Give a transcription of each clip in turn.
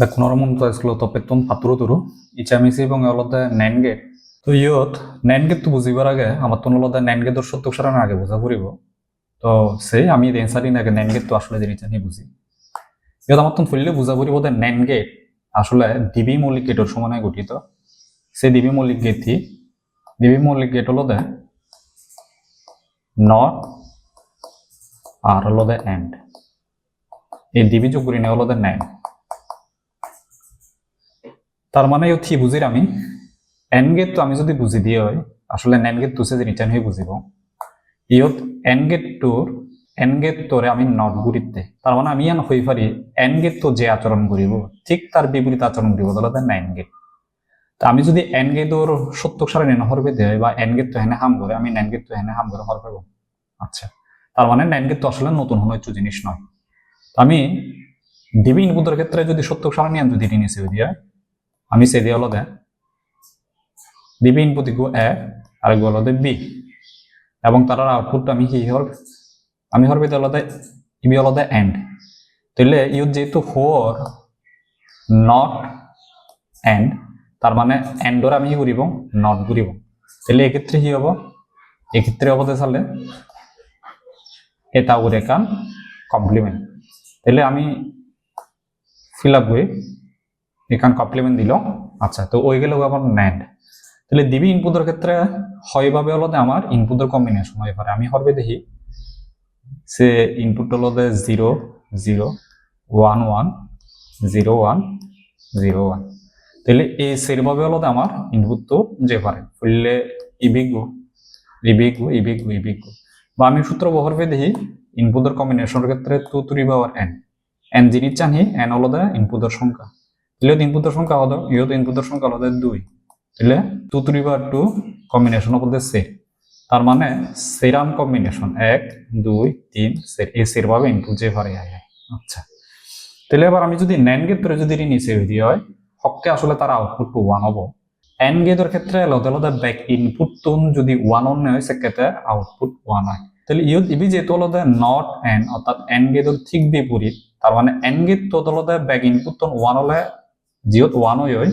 The ಕುನರಮುಂತ ಇಸ್ಕುಲು ತಪ್ಪೆತ್ತು ಪಾತ್ರು ತುರು ইচ্ছা মিছি এবং অলদা নাইন গেট তো ইয়ত নাইন গেট তো বুঝিবার আগে আমার তো অলদা নাইন গেটর সত্য সারান আগে বোঝা ফুরিব তো সে আমি এনসারিন আগে নাইন গেট তো আসলে দেরিতে নি বুঝি ইয়ত আমার তো ফুললে বুঝা ফুরিব দা নাইন গেট আসলে দিবি মৌলিক গেটর সমানে গঠিত। সে দিবি মৌলিক গেটটি দিবি মৌলিক গেট হলো দে নট আর হলো দে এন্ড এই দিবি যোগ করি হলো দে নাইন। তার মানে থি বুঝির আমি। এন গেট তো আমি যদি বুঝি দিয়ে হয়, আসলে নেন গেট তুসে যে রিটার্ন হয়ে বুঝিব ইয়ত এন গেট তোর এন গেট তোরে আমি নট গুরিতে তার মানে আমি ইয়ান হই পারি এন গেট তো যে আচরণ করিব, ঠিক তার বিপরীত আচরণ করিব, তাহলে নাইন গেট তা আমি যদি এন গেট ওর সত্য সারে নেন হরবে দেয়, বা এন গেট তো হেনে হাম করে, আমি নাইন গেট তো হেনে হাম করে হর পাবো আচ্ছা তার মানে নাইন গেট তো আসলে নতুন কোনো কিছু জিনিস নয়। আমি ডিবি ইনপুটের ক্ষেত্রে যদি সত্য সারে নিয়ে যদি নিচে দিয়ে আমি সে দিয়ে হলো দে ডিবি ইনপুট ইকু এ আর ইকু হলো দে বি। এবং তার আউটপুট আমি কি হল? আমি হরবে দিয়ে হলো দে ইবি হলো দে এন্ড তাহলে ইউ যেহেতু ফোর নট এন্ড তার মানে এন্ডর আমি কি করিব নট করিব তাহলে এক্ষেত্রে কি হব? এক্ষেত্রে হব দে চালে, এটা উরে কান কমপ্লিমেন্ট তাহলে আমি ফিল আপ করি এখান কমপ্লিমেন্ট দিল। আচ্ছা তো ওই গেল আমার ন্যান্ড তাহলে দিবি ইনপুটের ক্ষেত্রে? হয়ভাবে হলো যে আমার ইনপুটের কম্বিনেশন হয়ে। পারে আমি হরবে দেখি। সে ইনপুট হলো zero zero one one zero one zero one তাহলে এই সেরভাবে হলো আমার ইনপুট তো যে পারে। ফুললে ইবিগু ইবিগু ইবিগু ইবিগু বা আমি সূত্র করে দেখি ইনপুটের কম্বিনেশনের ক্ষেত্রে two the power N N জিনিস জানি এন হলো যে ইনপুটের সংখ্যা। তাহলে ইনপুটের সংখ্যা হলো ইহত ইনপুটের সংখ্যা হলো দুই। তাহলে টু টু রিভার টু কম্বিনেশন হলো সে। তার মানে সেরাম কম্বিনেশন এক, দুই, তিন সের এই সের ভাবে ইনপুট যে পারে আয় আচ্ছা। তাহলে এবার আমি যদি ন্যান গেটরে যদি নিচে হইতে হয়, হককে আসলে তার আউটপুট টু ওয়ান হব। এন গেটের ক্ষেত্রে আলাদা আলাদা ব্যাক ইনপুট টোন যদি ওয়ান অন হয়, সেক্ষেত্রে আউটপুট ওয়ান হয়। তাহলে ইউ ইবি যেহেতু আলাদা নট এন অর্থাৎ এন গেটের ঠিক বিপরীত, তার মানে এন গেট তো আলাদা ব্যাক ইনপুট টোন ওয়ান হলে জিরোত ওয়ান হয়ে হয়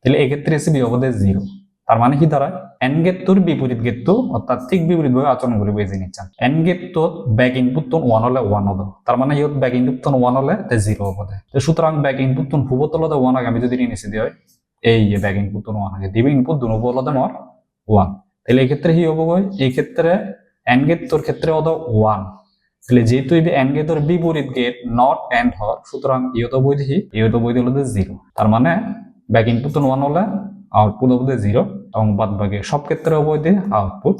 তাহলে এক্ষেত্রে এসে বি হবে জিরো। তার মানে কি দাঁড়ায় এন গেট তোর বিপরীত গেট তো অর্থাৎ ঠিক বিপরীত ভাবে আচরণ করবে এই জিনিস এন গেট তো ব্যাক ইনপুট তোন ওয়ান হলে ওয়ান হবে তার মানে ইয়ত ব্যাক ইনপুট তোন ওয়ান হলে তে জিরো হবে তো সুতরাং ব্যাক ইনপুট তোন হুব তলতে ওয়ান আগে আমি যদি নিচে দিই এই যে ব্যাক ইনপুট তোন ওয়ান আগে। দিবে ইনপুট দুনো বলতে মর ওয়ান তাহলে এই ক্ষেত্রে কি হব এই ক্ষেত্রে এন গেট ক্ষেত্রে হতো ওয়ান তাহলে যেহেতু এই এন গেতর বিপরীত গেট নট এন্ড হর সুতরাং ইয়ত দেখি ইয়ত বই হলো জিরো তার মানে ব্যাক ইনপুট ওয়ান হলে আউটপুট হবে জিরো এবং বাদ বাকি সব ক্ষেত্রে দিয়ে আউটপুট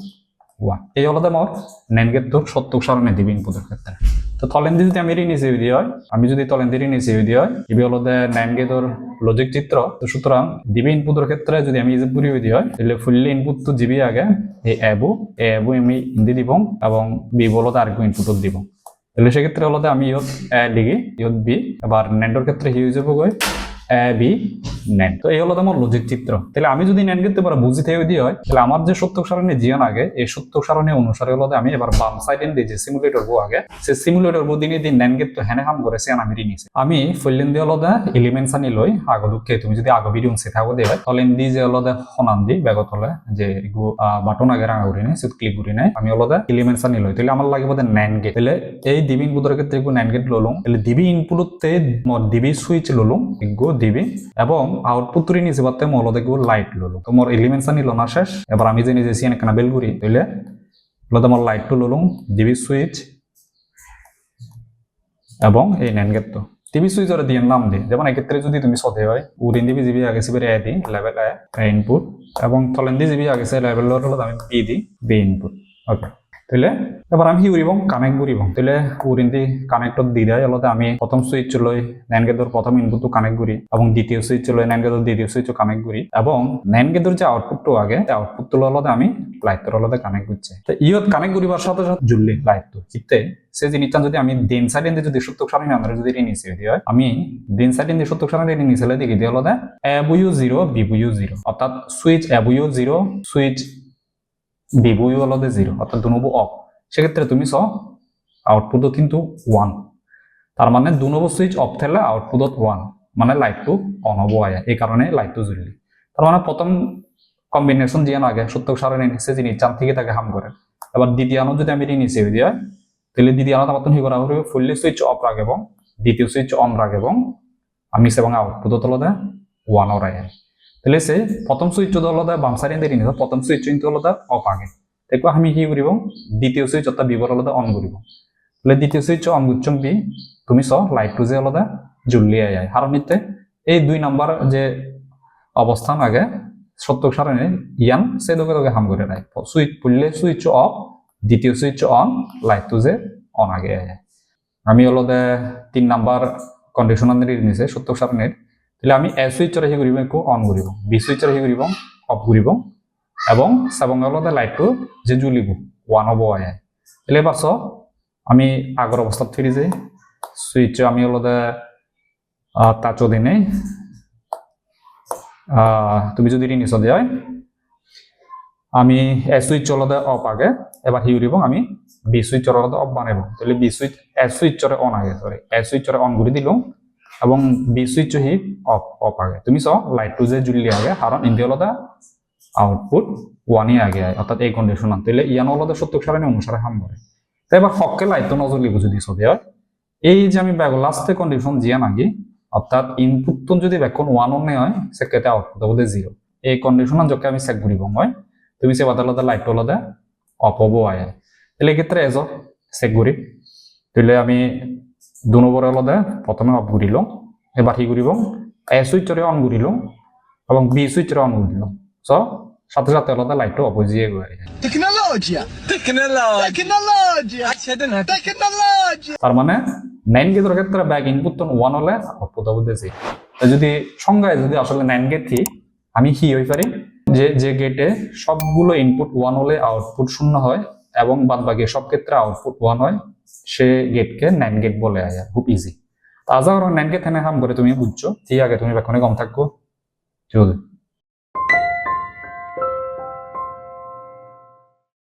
ওয়ান এই হলো তোমার নেন গেট সত্য সারণে দিবি ইনপুটের ক্ষেত্রে। তো তলেন্দি যদি আমি নিচে দিয়ে হয়? আমি যদি তলেন্দি নিচে দিয়ে হয়? ইবি হলো দে নাইন গেদর লজিক চিত্র। তো সুতরাং দিবি ইনপুটের ক্ষেত্রে যদি আমি ইজিপ পুরি দিয়ে হয় তাহলে ফুললি ইনপুট তো জিবি আগে। এই অ্যাবু এ অ্যাবু আমি হিন্দি দিব এবং বি বলো আর ইনপুট দিব। তাহলে সেক্ষেত্রে হলো আমি ইয়ত এ লিখি, ইয়ত বি। এবার নেন্ডর ক্ষেত্রে হি হব গই এ, বি নেন তো এই হলো আমার লজিক চিত্র। তাহলে আমি যদি নেন করতে পারো, বুঝি থেকে দিয়ে হয়, তাহলে আমার যে সত্য সারণী জিয়ন আগে, এই সত্য সারণী অনুসারে হলো আমি এবার বাম সাইডে দিয়ে যে সিমুলেটর বো আগে সে সিমুলেটর বো দিনে দিন নেন তো হেনে হাম করেছে আমি নিছে। আমি ফইলেন দিয়ে হলো এলিমেন্টস আনি লই, আগ দুঃখে তুমি যদি আগ ভিডিও সে থাকো দিয়ে, তলেন দি যে হলো হনান দি ব্যাগত হলে যে বাটন আগে রাঙা করি নাই সেট ক্লিক করি নাই আমি হলো এলিমেন্টস আনি লই। তাহলে আমার লাগিব নেন গেট তাহলে এই দিবি ইনপুটের ক্ষেত্রে এগু নেন গেট ললুম। তাহলে দিবি ইনপুটতে দিবি সুইচ ললুম এগু দিবি এবং আউটপুট তুরি নিচে পাতে মল দেখব লাইট ললো তো মোর এলিমেন্টস নিল না শেষ। এবার আমি যে নিজে সিয়ান একখানা বেল করি তাইলে লতে মোর লাইট টু ললুম ডিবি সুইচ এবং এই নেন গেট তো টিভি সুইচ ওরা দিয়ে নাম দিই যেমন এক্ষেত্রে যদি তুমি সতে হয় উরিন দিবি জিবি আগে সিবি এ দিই লেভেল এ ইনপুট এবং তলেন দি জিবি আগে সে লেভেল আমি বি দিই বি ইনপুট ওকে তাহলে এবার আমি কি করিব কানেক্ট করিব তাহলে উরিন্দি কানেক্টর দি দেয় অলতে আমি প্রথম সুইচ লৈ নাইন গেটর প্রথম ইনপুটটো কানেক্ট করি এবং দ্বিতীয় সুইচ লৈ নাইন গেটর দ্বিতীয় সুইচ কানেক্ট করি এবং নাইন গেটর যে আউটপুটটো আগে আউটপুট আউটপুটটো অলতে আমি লাইটর অলতে কানেক্ট করছে তো ইয়ত কানেক্ট করিবার সাথে সাথে জুড়লি লাইটটো ইতে সে জিনিসটা যদি আমি দিন সাইড যদি সত্য সারণী আমরা যদি নিচে দিয়ে হয় আমি দিন সাইড সত্য সারণী নিচে দেখি দিয়ে হলো এbuইউ জিরো বিবুইউ জিরো অর্থাৎ সুইচ এbuইউ জিরো সুইচ বিবুইউ হলো জিরো, অর্থাৎ দুনবু অফ। সেক্ষেত্রে তুমি চ আউটপুটও কিন্তু ওয়ান তার মানে দু নম্বর সুইচ অফ থাকলে আউটপুটত ওয়ান মানে লাইট টু অন হব আয়, এই কারণে লাইট টু জ্বললি তার মানে প্রথম কম্বিনেশন জিয়ান আগে সত্য সারণী নিচে যিনি, চান থেকে তাকে হাম করে। এবার দ্বিতীয় আনো যদি আমি নিচে দিয়ে তাহলে দ্বিতীয় আনো আমার হি করা হবে ফুললি সুইচ অফ রাখে এবং দ্বিতীয় সুইচ অন রাখে এবং, আমি এবং আউটপুট তলতে ওয়ান ওর আয়। তাহলে সে প্রথম সুইচ তলতে বাম সাইডে দেরি নিছে প্রথম সুইচ তলতে অফ আগে। দেখো আমি কি করিব দ্বিতীয় সুইচ অর্থাৎ বিবর তলতে অন করিব তাহলে দ্বিতীয় সুইচ অন করছম বি তুমি চ লাইট টু যে আলাদা জ্বলিয়ে যায় কারণ ইতে এই দুই নাম্বার যে অবস্থান আগে সত্য সারণী ইয়ান সে দোকে দোকে হাম করে দেয় সুইচ পড়লে সুইচ অফ দ্বিতীয় সুইচ অন লাইট টু যে অন আগে আয় আমি অলদে তিন নাম্বার কন্ডিশনার নিছে সত্য সারণীর তাহলে আমি এ সুইচৰ হি কৰিব একো অন কৰিব বি সুইচৰ হি কৰিব অফ কৰিব এবং সেবং অলদে লাইটটো যে জ্বলিব ওৱান হ'ব আহে তাহলে চ, আমি আগৰ অৱস্থাত ফিৰি যাই সুইচ আমি অলদে তাচো দিনে তুমি যদি নিচ দেয় আমি এ সুইচ অলদে অফ আগে এবার হি উড়িব আমি বি সুইচৰ অলদে অফ বানাইব। তাহলে বি সুইচ এ সুইচৰে অন আগে সরি এ সুইচৰে অন করে দিলাম এবং বি সুইচ হি অফ অফ আগে। তুমি চাও লাইটটো যে জ্বলি আগে কারণ ইন্ডিয়া অলদে আউটপুট ওয়ানই আগে আয় অর্থাৎ এই কন্ডিশন তাহলে ইয়ান অলদে সত্য সারণী অনুসারে হাম করে তো এবার হককে লাইটটো নজ্বলিব যদি চবে হয় এই যে আমি ব্যাগ লাস্টে কন্ডিশন জিয়ান আগে অর্থাৎ ইনপুট তো যদি বেকন ওয়ান অনে হয় সেক্ষেত্রে আউটপুট হবে জিরো এই কন্ডিশন যকে আমি চেক করিব মই, তুমি সে বাদালতে লাইট অলদে অফ হব আয় তাহলে এক্ষেত্রে এজ চেক করি তাহলে আমি দু নম্বরে অলদে প্রথমে অফ করিল এবার কি করিব এ সুইচরে অন করিল এবং বি সুইচরে অন করিল চ সাথে সাথে আলাদা! Tecnologia! Accedendo a Tecnologia! তার মানে নাইন গেটের ক্ষেত্রে ব্যাক ইনপুট তো ওয়ান হলে আউটপুট হবে জি যদি সংজ্ঞায় যদি আসলে নাইন গেট থি আমি হি হই পারি যে যে গেটে সবগুলো ইনপুট ওয়ান হলে আউটপুট শূন্য হয় এবং বাদ বাকি সব ক্ষেত্রে আউটপুট ওয়ান হয়। সে গেটকে নাইন গেট বলে আয়, খুব ইজি তাজা ন্যান গেট হ্যাঁ হাম করে তুমি বুঝছ। ঠিক আগে তুমি বেক্ষণে কম থাকব চল